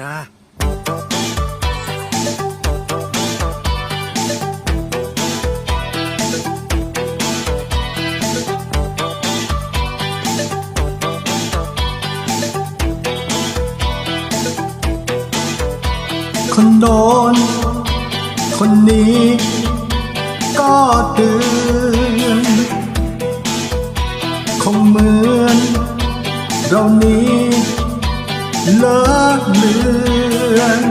นะ คนโน้นคนนี้ ก็เตือนคงเหมือน เรานี้ เลอะเลือน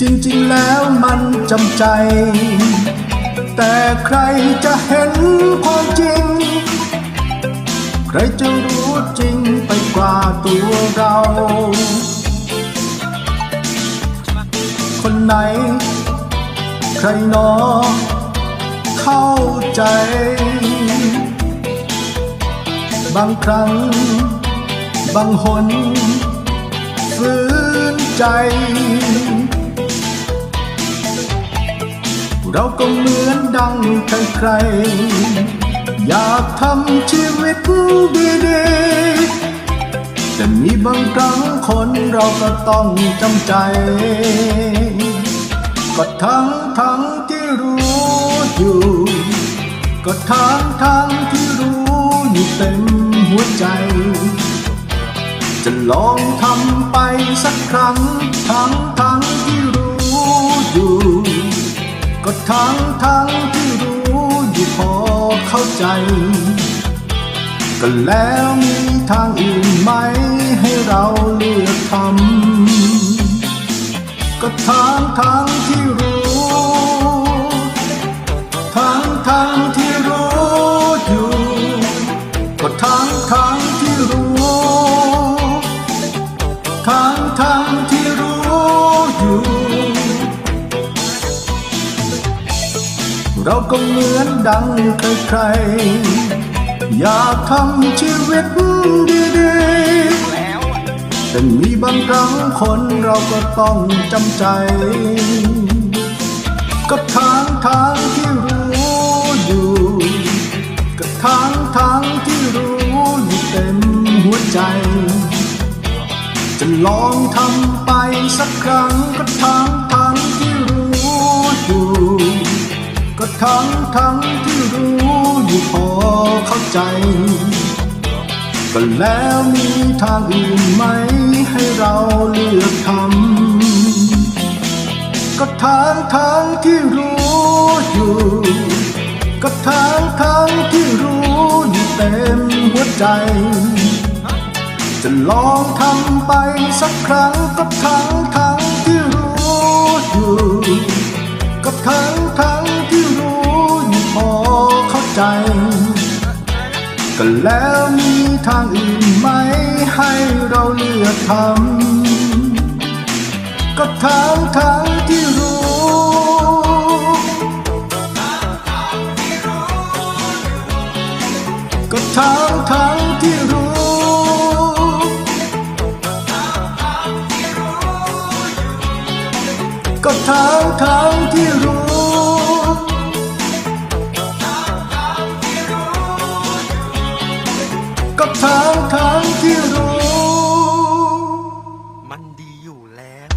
จริงๆแล้วมันจำใจ แต่ใครจะเห็นความจริง ใครจะรู้จริงไปกว่าตัวเรา คนไหน ใครนอเข้าใจ บางครั้ง บางหนฝืนใจ เราก็เหมือนดังใครๆอยากทำชีวิตดีๆแต่มีบางครั้งคนเราก็ต้องจำใจ ก็ทั้งทั้งที่รู้อยู่ ก็ทั้งทั้งที่รู้ จะลองทำไปสักครั้ง ทั้งทั้งที่รู้อยู่ ก็ทั้งทั้งที่รู้อยู่พอเข้าใจ ก็แล้วมีทางอื่นไหมให้เราเลือกทำก็ทางทางที่รู้ทางทางที่รู้อยู่ ก็ทางทางที่รู้ เราก็เหมือนดังใครๆอยากทำชีวิตดีๆแต่มีบางครั้งคนเราก็ต้องจำใจก็ทางทางที่รู้อยู่ก็ทางทางที่รู้อยู่เต็มหัวใจ จะลองทำไปสักครั้งก็ทางทางที่รู้อยู่ ทั้งทั้งที่รู้อยู่พอเข้าใจ ก็แล้วมีทางอื่นไหมให้เราเลือกทำก็ทางทางที่รู้อยู่ ก็ทางทางที่รู้อยู่เต็มหัวใจ จะลองทำไปสักครั้งก็ทั้งทั้งที่รู้อยู่ ก็ทั้งทั้ง ก็แล้วมีทางอื่นไหมให้เราเลือกทำก็ทั้งทั้งที่รู้ก็ทั้งทั้งที่รู้ก็ทั้งทั้งที่รู้ กับทางทางที่รู้ มันดีอยู่แล้ว